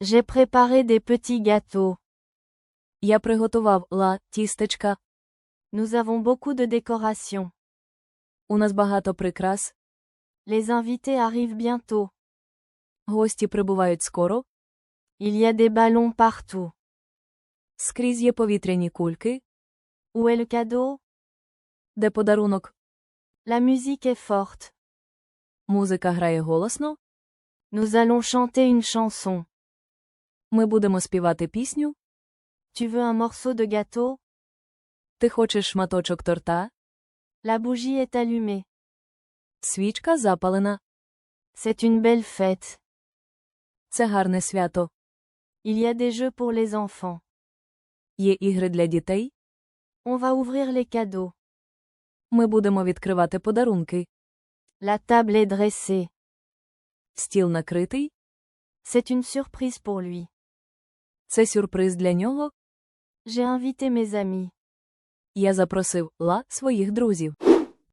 J'ai préparé des petits gâteaux. Я приготував ла, тістечка. Nous avons beaucoup de décorations. У нас багато прикрас. Les invités arrivent bientôt. Гості прибувають скоро. Il y a des ballons partout. Скрізь є повітряні кульки. Où est le cadeau Де подарунок? La musique est forte. Музика грає голосно. Nous allons chanter une chanson. Ми будемо співати пісню. Tu veux un morceau de gâteau Ти хочеш шматочок торта? La bougie est allumée. Свічка запалена. C'est une belle fête. Це гарне свято. Il y a des jeux pour les enfants. Є ігри для дітей. On va ouvrir les cadeaux. Ми будемо відкривати подарунки. La table est dressée. Стіл накритий. C'est une surprise pour lui. Це сюрприз для нього. J'ai invité mes amis. Я запросив ла своїх друзів.